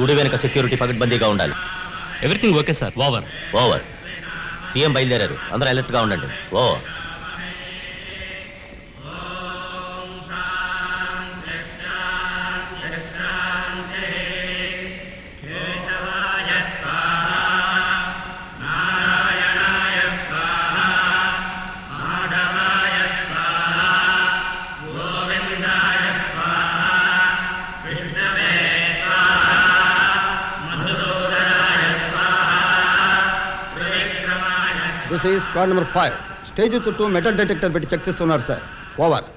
గుడి వెనుక సెక్యూరిటీ పకడ్బందీగా ఉండాలి. Everything okay sir over over CM బయలుదేరారు. అందరూ అలర్ట్గా ఉండండి. ఓ this is squad number five stage చుట్టూ మెటల్ డిటెక్టర్ పెట్టి చెక్ చేస్తున్నారు సార్ ఓవర్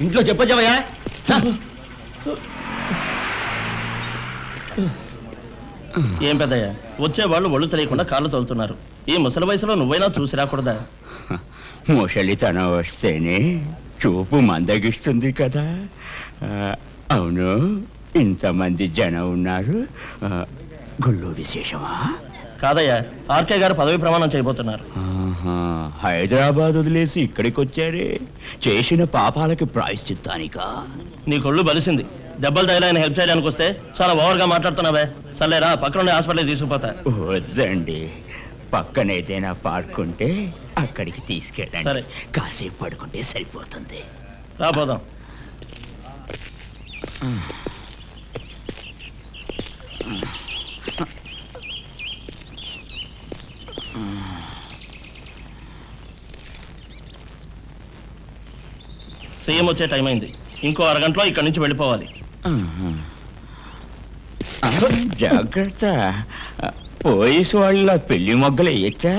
ఇంట్లో చెప్పొచ్చావయ్యా? ఏం పెద్దయ్య? వచ్చేవాళ్ళు ఒళ్ళు తెలియకుండా కాళ్ళు తోలుతున్నారు. ఈ ముసలి వయసులో నువ్వైనా చూసి రాకూడదా? ముసలితనం వస్తేనే చూపు మందగిస్తుంది కదా. అవును ఇంతమంది జనం ఉన్నారు. గుళ్ళు విశేషమా? కాదయ్యా ఆర్కే గారు పదవి ప్రమాణం చేయబోతున్నారు. ఆహా, హైదరాబాద్ వదిలేసి ఇక్కడికి వచ్చారే చేసిన పాపాలకి ప్రాయశ్చిత్తానికా. నీ కొళ్ళు బలిసింది. దెబ్బలు తగిలాయని హెల్ప్ చేయడానికి వస్తే చాలా ఓవర్గా మాట్లాడుతున్నావే. సర్లేరా పక్కన హాస్పిటల్ తీసుకుపోతా. వద్దండి. పక్కనేదైనా పాడుకుంటే అక్కడికి తీసుకెళ్ళండి. సరే. కాసేపు పడుకుంటే సరిపోతుంది. రా సీఎం వచ్చే టైం అయింది. ఇంకో అరగంటలో ఇక్కడి నుంచి వెళ్ళిపోవాలి. జాగ్రత్త. పోలీసు వాళ్ళ పెళ్ళి మొగ్గలు వేయచ్చా?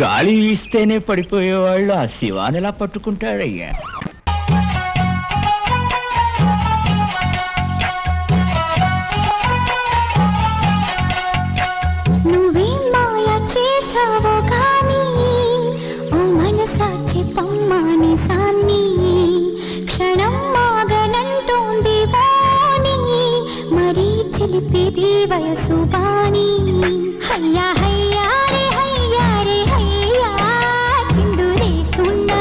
గాలి వీస్తేనే పడిపోయేవాళ్ళు ఆ శివానిలా పట్టుకుంటాడయ్యా? వయసు బా